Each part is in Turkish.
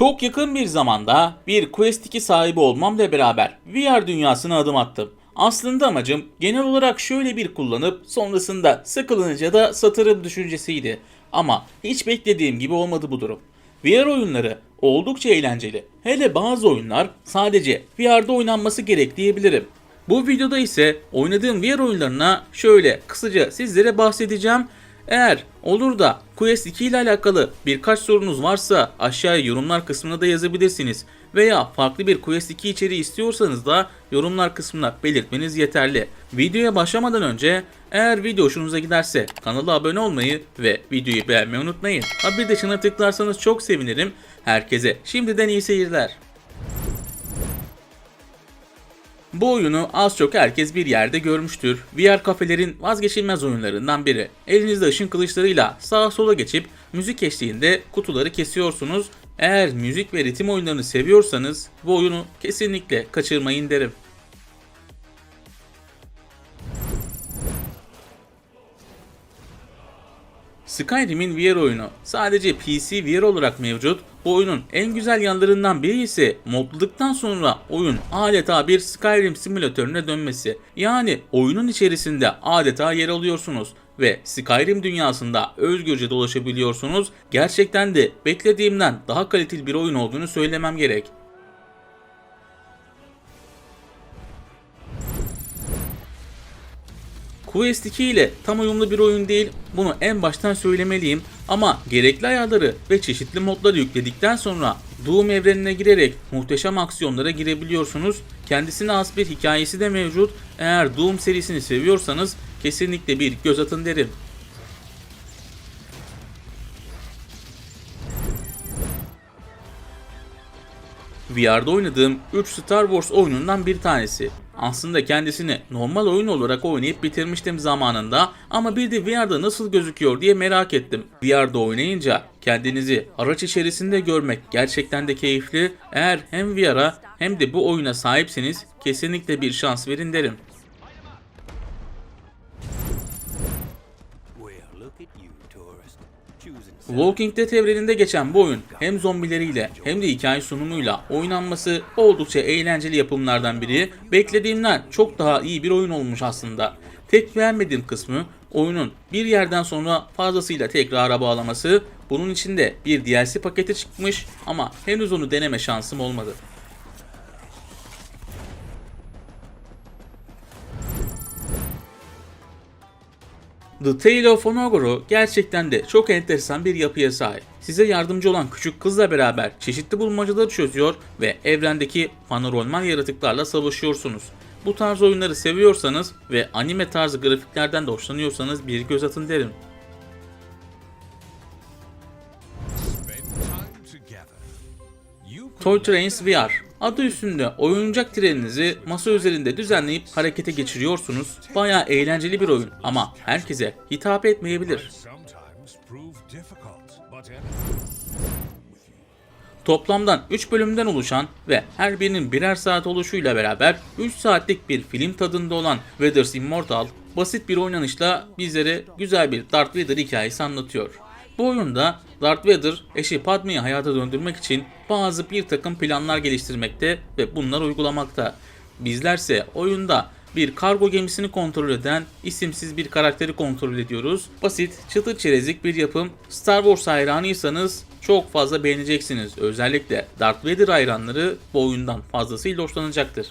Çok yakın bir zamanda bir Quest 2 sahibi olmamla beraber VR dünyasına adım attım. Aslında amacım genel olarak şöyle bir kullanıp sonrasında sıkılınca da satırım düşüncesiydi. Ama hiç beklediğim gibi olmadı bu durum. VR oyunları oldukça eğlenceli. Hele bazı oyunlar sadece VR'da oynanması gerek diyebilirim. Bu videoda ise oynadığım VR oyunlarına şöyle kısaca sizlere bahsedeceğim. Eğer olur da Quest 2 ile alakalı birkaç sorunuz varsa aşağıya yorumlar kısmına da yazabilirsiniz. Veya farklı bir Quest 2 içeriği istiyorsanız da yorumlar kısmına belirtmeniz yeterli. Videoya başlamadan önce eğer video hoşunuza giderse kanala abone olmayı ve videoyu beğenmeyi unutmayın. Ha bir de çana tıklarsanız çok sevinirim. Herkese şimdiden iyi seyirler. Bu oyunu az çok herkes bir yerde görmüştür. VR kafelerin vazgeçilmez oyunlarından biri. Elinizde ışın kılıçlarıyla sağa sola geçip müzik eşliğinde kutuları kesiyorsunuz. Eğer müzik ve ritim oyunlarını seviyorsanız bu oyunu kesinlikle kaçırmayın derim. Skyrim'in VR oyunu sadece PC VR olarak mevcut. Bu oyunun en güzel yanlarından biri ise modladıktan sonra oyun adeta bir Skyrim simülatörüne dönmesi. Yani oyunun içerisinde adeta yer alıyorsunuz ve Skyrim dünyasında özgürce dolaşabiliyorsunuz. Gerçekten de beklediğimden daha kaliteli bir oyun olduğunu söylemem gerek. Quest 2 ile tam uyumlu bir oyun değil, bunu en baştan söylemeliyim ama gerekli ayarları ve çeşitli modları yükledikten sonra Doom evrenine girerek muhteşem aksiyonlara girebiliyorsunuz. Kendisine has bir hikayesi de mevcut. Eğer Doom serisini seviyorsanız kesinlikle bir göz atın derim. VR'da oynadığım 3 Star Wars oyunundan bir tanesi. Aslında kendisini normal oyun olarak oynayıp bitirmiştim zamanında ama bir de VR'da nasıl gözüküyor diye merak ettim. VR'da oynayınca kendinizi araç içerisinde görmek gerçekten de keyifli. Eğer hem VR'a hem de bu oyuna sahipseniz kesinlikle bir şans verin derim. Walking Dead evreninde geçen bu oyun hem zombileriyle hem de hikaye sunumuyla oynanması oldukça eğlenceli yapımlardan biri. Beklediğimden çok daha iyi bir oyun olmuş aslında. Tek beğenmediğim kısmı oyunun bir yerden sonra fazlasıyla tekrara bağlaması. Bunun içinde bir DLC paketi çıkmış ama henüz onu deneme şansım olmadı. The Tale of Onogoro gerçekten de çok enteresan bir yapıya sahip. Size yardımcı olan küçük kızla beraber çeşitli bulmacaları çözüyor ve evrendeki paranormal yaratıklarla savaşıyorsunuz. Bu tarz oyunları seviyorsanız ve anime tarzı grafiklerden de hoşlanıyorsanız bir göz atın derim. Toy Trains VR Adı üstünde oyuncak treninizi masa üzerinde düzenleyip harekete geçiriyorsunuz. Bayağı eğlenceli bir oyun ama herkese hitap etmeyebilir. Toplamdan 3 bölümden oluşan ve her birinin birer saat oluşuyla beraber 3 saatlik bir film tadında olan Vader's Immortal basit bir oynanışla bizlere güzel bir Darth Vader hikayesi anlatıyor. Bu oyunda Darth Vader eşi Padme'yi hayata döndürmek için bazı bir takım planlar geliştirmekte ve bunları uygulamakta. Bizlerse oyunda bir kargo gemisini kontrol eden isimsiz bir karakteri kontrol ediyoruz. Basit, çıtır çerezlik bir yapım. Star Wars hayranıysanız çok fazla beğeneceksiniz. Özellikle Darth Vader hayranları bu oyundan fazlasıyla hoşlanacaktır.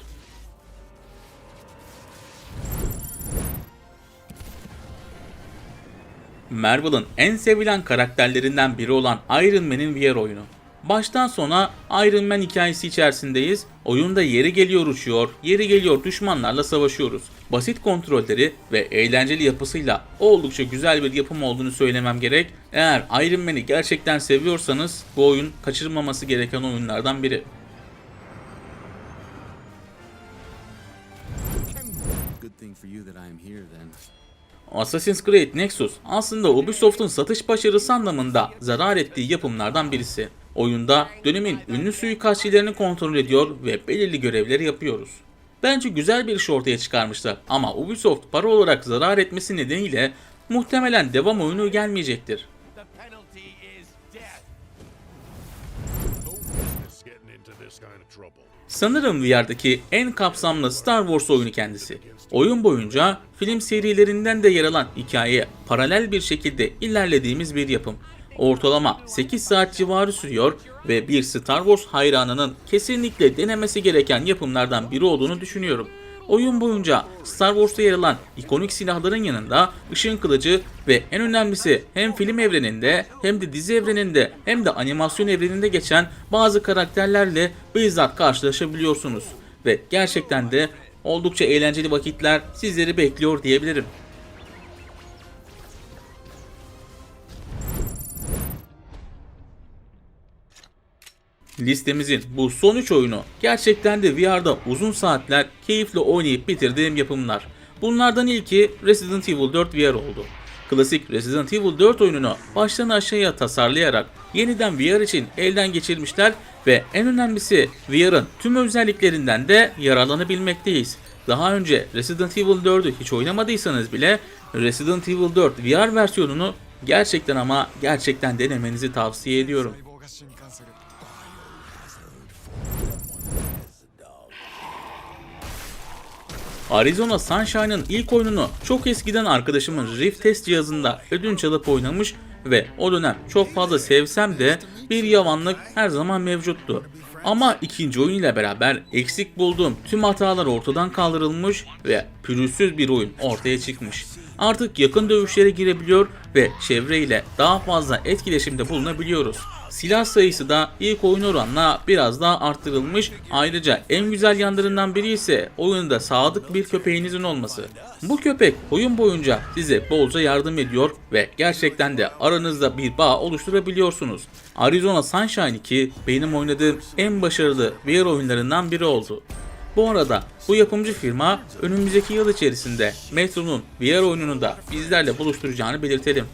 Marvel'ın en sevilen karakterlerinden biri olan Iron Man'in VR oyunu. Baştan sona Iron Man hikayesi içerisindeyiz. Oyunda yeri geliyor uçuyor, yeri geliyor düşmanlarla savaşıyoruz. Basit kontrolleri ve eğlenceli yapısıyla oldukça güzel bir yapım olduğunu söylemem gerek. Eğer Iron Man'i gerçekten seviyorsanız bu oyun kaçırılmaması gereken oyunlardan biri. Good thing for you that I here then. Assassin's Creed Nexus aslında Ubisoft'un satış başarısı anlamında zarar ettiği yapımlardan birisi. Oyunda dönemin ünlü suikastçilerini kontrol ediyor ve belirli görevleri yapıyoruz. Bence güzel bir iş ortaya çıkarmışlar ama Ubisoft para olarak zarar etmesi nedeniyle muhtemelen devam oyunu gelmeyecektir. İnto. Sanırım VR'daki en kapsamlı Star Wars oyunu kendisi. Oyun boyunca film serilerinden de yer alan hikayeye paralel bir şekilde ilerlediğimiz bir yapım. Ortalama 8 saat civarı sürüyor ve bir Star Wars hayranının kesinlikle denemesi gereken yapımlardan biri olduğunu düşünüyorum. Oyun boyunca Star Wars'ta yer alan ikonik silahların yanında ışın kılıcı ve en önemlisi hem film evreninde hem de dizi evreninde hem de animasyon evreninde geçen bazı karakterlerle bizzat karşılaşabiliyorsunuz. Ve gerçekten de oldukça eğlenceli vakitler sizleri bekliyor diyebilirim. Listemizin bu son 3 oyunu gerçekten de VR'da uzun saatler keyifle oynayıp bitirdiğim yapımlar. Bunlardan ilki Resident Evil 4 VR oldu. Klasik Resident Evil 4 oyununu baştan aşağıya tasarlayarak yeniden VR için elden geçirmişler ve en önemlisi VR'ın tüm özelliklerinden de yararlanabilmekteyiz. Daha önce Resident Evil 4'ü hiç oynamadıysanız bile Resident Evil 4 VR versiyonunu gerçekten ama gerçekten denemenizi tavsiye ediyorum. Arizona Sunshine'ın ilk oyununu çok eskiden arkadaşımın Rift test cihazında ödünç alıp oynamış ve o dönem çok fazla sevsem de bir yavanlık her zaman mevcuttu. Ama ikinci oyun ile beraber eksik bulduğum tüm hatalar ortadan kaldırılmış ve pürüzsüz bir oyun ortaya çıkmış. Artık yakın dövüşlere girebiliyor ve çevreyle daha fazla etkileşimde bulunabiliyoruz. Silah sayısı da ilk oyun oranla biraz daha arttırılmış. Ayrıca en güzel yanlarından biri ise oyunda sadık bir köpeğinizin olması. Bu köpek oyun boyunca size bolca yardım ediyor ve gerçekten de aranızda bir bağ oluşturabiliyorsunuz. Arizona Sunshine 2 benim oynadığım en başarılı VR oyunlarından biri oldu. Bu arada bu yapımcı firma önümüzdeki yıl içerisinde Metro'nun VR oyununu da bizlerle buluşturacağını belirtelim.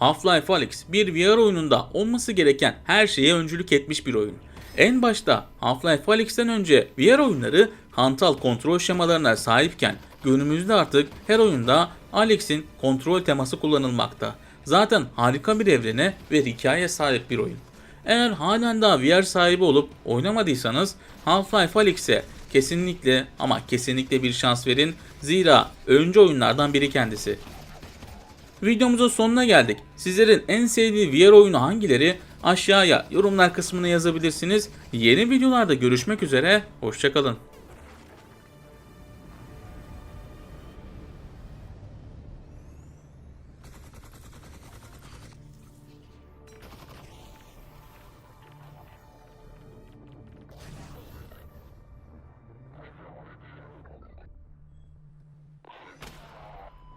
Half-Life Alyx bir VR oyununda olması gereken her şeye öncülük etmiş bir oyun. En başta Half-Life Alyx'ten önce VR oyunları hantal kontrol şemalarına sahipken günümüzde artık her oyunda Alyx'in kontrol teması kullanılmakta. Zaten harika bir evrene ve hikayeye sahip bir oyun. Eğer halen daha VR sahibi olup oynamadıysanız Half-Life Alyx'e kesinlikle ama kesinlikle bir şans verin. Zira öncü oyunlardan biri kendisi. Videomuzun sonuna geldik. Sizlerin en sevdiği VR oyunu hangileri? Aşağıya yorumlar kısmına yazabilirsiniz. Yeni videolarda görüşmek üzere. Hoşçakalın.